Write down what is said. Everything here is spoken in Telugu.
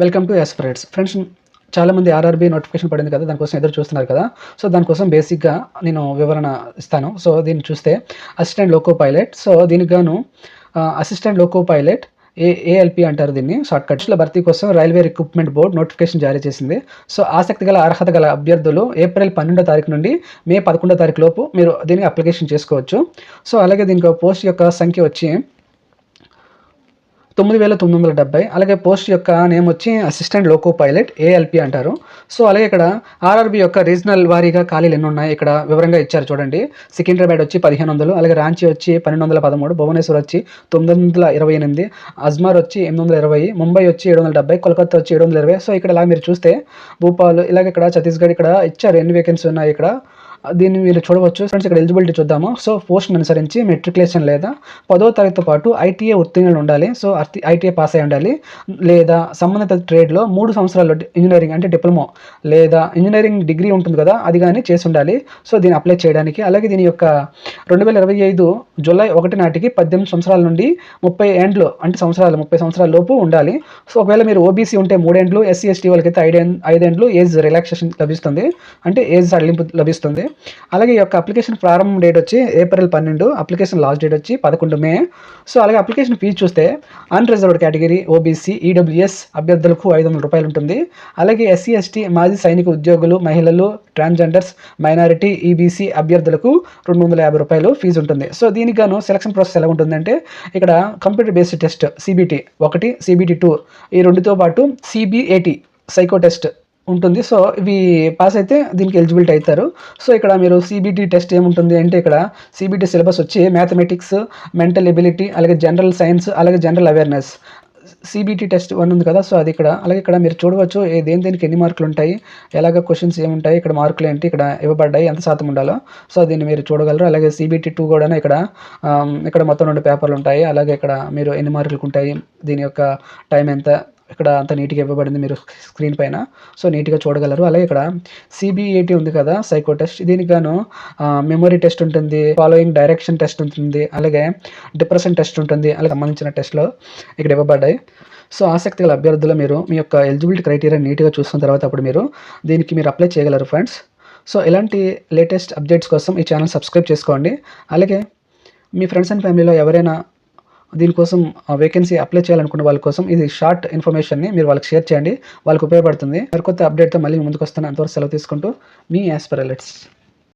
వెల్కమ్ టు యాస్పిరేట్స్ ఫ్రెండ్స్ చాలామంది ఆర్ఆర్బీ నోటిఫికేషన్ పడింది కదా దానికోసం ఎదురు చూస్తున్నారు కదా. సో దానికోసం బేసిక్గా నేను వివరణ ఇస్తాను. సో దీన్ని చూస్తే అసిస్టెంట్ లోకో పైలట్ సో దీనికి గాను assistant loco pilot A ALP అంటారు దీన్ని షార్ట్కట్స్లో భర్తీ కోసం రైల్వే రిక్రూట్మెంట్ బోర్డు నోటిఫికేషన్ జారీ చేసింది. సో ఆసక్తి గల అర్హత గల అభ్యర్థులు ఏప్రిల్ పన్నెండో తారీఖు నుండి మే పదకొండో తారీఖు లోపు మీరు దీనికి అప్లికేషన్ చేసుకోవచ్చు. సో అలాగే దీనికి పోస్ట్ యొక్క సంఖ్య వచ్చి తొమ్మిది వేల తొమ్మిది వందల డెబ్బై అలాగే పోస్ట్ యొక్క నేమ్ వచ్చి అసిస్టెంట్ లోకో పైలట్ ఏఎల్పి అంటారు. సో అలాగే ఇక్కడ ఆర్ఆర్బి యొక్క రీజనల్ వారీగా ఖాళీలు ఎన్ని ఉన్నాయి ఇక్కడ వివరంగా ఇచ్చారు చూడండి. సికింద్రాబాద్ వచ్చి పదిహేను వందలు అలాగే రాంచీ వచ్చి పన్నెండు వందల పదమూడు భువనేశ్వర్ వచ్చి తొమ్మిది వందల ఇరవై ఎనిమిది అజ్మార్ వచ్చి ఎనిమిది వందల ఇరవై ముంబై వచ్చి ఏడు వందల డెబ్బై కోల్కతా వచ్చి ఏడు వందల ఇరవై. సో ఇక్కడ ఇలా మీరు చూస్తే భూపాల్ ఇలాగ ఇక్కడ ఛత్తీస్గఢ్ ఇక్కడ ఇచ్చారు. ఎన్ని వేకెన్సీ ఉన్నాయి ఇక్కడ? దీన్ని మీరు చూడవచ్చు. ఫ్రెండ్స్ ఇక్కడ ఎలిజిబిలిటీ చూద్దాము. సో పోస్ట్ అనుసరించి మెట్రికులేషన్ లేదా పదో తరగతితో పాటు ఐటీఏ ఉత్తీర్ణులు ఉండాలి. సో ఐటీఏ పాస్ అయి ఉండాలి. లేదా సంబంధిత ట్రేడ్లో మూడు సంవత్సరాలు ఇంజనీరింగ్ అంటే డిప్లొమా లేదా ఇంజనీరింగ్ డిగ్రీ ఉంటుంది కదా అది కానీ చేసి ఉండాలి. సో దీన్ని అప్లై చేయడానికి. అలాగే దీని యొక్క రెండు వేల ఇరవై ఐదు జూలై ఒకటి నాటికి పద్దెనిమిది సంవత్సరాల నుండి ముప్పై ఏండ్లు అంటే సంవత్సరాలు ముప్పై సంవత్సరాల లోపు ఉండాలి. సో ఒకవేళ మీరు ఓబీసీ ఉంటే మూడేండ్లు ఎస్సీ ఎస్టీ వాళ్ళకైతే ఐదు ఐదేండ్లు ఏజ్ రిలాక్సేషన్ లభిస్తుంది. అంటే ఏజ్ సడలింపు లభిస్తుంది. అలాగే ఈ యొక్క అప్లికేషన్ ప్రారంభం డేట్ వచ్చి ఏప్రిల్ పన్నెండు అప్లికేషన్ లాస్ట్ డేట్ వచ్చి పదకొండు మే సో అలాగే అప్లికేషన్ ఫీజు చూస్తే అన్రిజర్వ్డ్ కేటగిరీ ఓబీసీ ఈడబ్ల్యూఎస్ అభ్యర్థులకు ఐదు వందల రూపాయలు ఉంటుంది. అలాగే ఎస్సీ ఎస్టీ మాజీ సైనిక ఉద్యోగులు మహిళలు ట్రాన్స్జెండర్స్ మైనారిటీ ఈబీసీ అభ్యర్థులకు రెండు వందల యాభై రూపాయలు ఫీజు ఉంటుంది. సో దీనికి గాను సెలక్షన్ ప్రాసెస్ ఎలా ఉంటుందంటే ఇక్కడ కంప్యూటర్ బేస్డ్ టెస్ట్ సిబిటి ఒకటి సిబిటి టూ ఈ రెండుతో పాటు సిబిఏటి సైకో టెస్ట్ ఉంటుంది. సో ఇవి పాస్ అయితే దీనికి ఎలిజిబిలిటీ అవుతారు. సో ఇక్కడ మీరు సిబిటి టెస్ట్ ఏముంటుంది అంటే ఇక్కడ సిబిటి సిలబస్ వచ్చి మ్యాథమెటిక్స్ మెంటల్ ఎబిలిటీ అలాగే జనరల్ సైన్స్ అలాగే general awareness CBT test one ఉంది కదా సో అది ఇక్కడ అలాగే ఇక్కడ మీరు చూడవచ్చు దేని దేనికి ఎన్ని మార్కులు ఉంటాయి ఎలాగ క్వశ్చన్స్ ఏముంటాయి ఇక్కడ మార్కులు ఏంటి ఇక్కడ ఇవ్వబడ్డాయి ఎంత శాతం ఉండాలో. సో దీన్ని మీరు చూడగలరు. అలాగే సిబిటి టూ కూడా ఇక్కడ ఇక్కడ మొత్తం రెండు పేపర్లు ఉంటాయి. అలాగే ఇక్కడ మీరు ఎన్ని మార్కులు ఉంటాయి దీని యొక్క టైం ఎంత ఇక్కడ అంత నీట్గా ఇవ్వబడింది మీరు స్క్రీన్ పైన. సో నీట్గా చూడగలరు. అలాగే ఇక్కడ సిబిఏటి ఉంది కదా సైకో టెస్ట్ దీనికి గాను మెమొరీ టెస్ట్ ఉంటుంది ఫాలోయింగ్ డైరెక్షన్ టెస్ట్ ఉంటుంది అలాగే డిప్రెషన్ టెస్ట్ ఉంటుంది అలాగే సంబంధించిన టెస్ట్లో ఇక్కడ ఇవ్వబడ్డాయి. సో ఆసక్తి గల అభ్యర్థులు మీరు మీ యొక్క ఎలిజిబిలిటీ క్రైటీరియా నీట్గా చూసుకున్న తర్వాత అప్పుడు మీరు దీనికి మీరు అప్లై చేయగలరు ఫ్రెండ్స్ సో ఇలాంటి లేటెస్ట్ అప్డేట్స్ కోసం ఈ ఛానల్ సబ్స్క్రైబ్ చేసుకోండి. అలాగే మీ ఫ్రెండ్స్ అండ్ ఫ్యామిలీలో ఎవరైనా దీనికోసం వేకెన్సీ అప్లై చేయాలనుకున్న వాళ్ళ కోసం ఇది షార్ట్ ఇన్ఫర్మేషన్ని మీరు వాళ్ళకి షేర్ చేయండి. వాళ్ళకి ఉపయోగపడుతుంది. మరికొత్త అప్డేట్తో మళ్ళీ ముందుకు వస్తాను అంతవరకు సెలవు తీసుకుంటూ మీ యాస్పరలెట్స్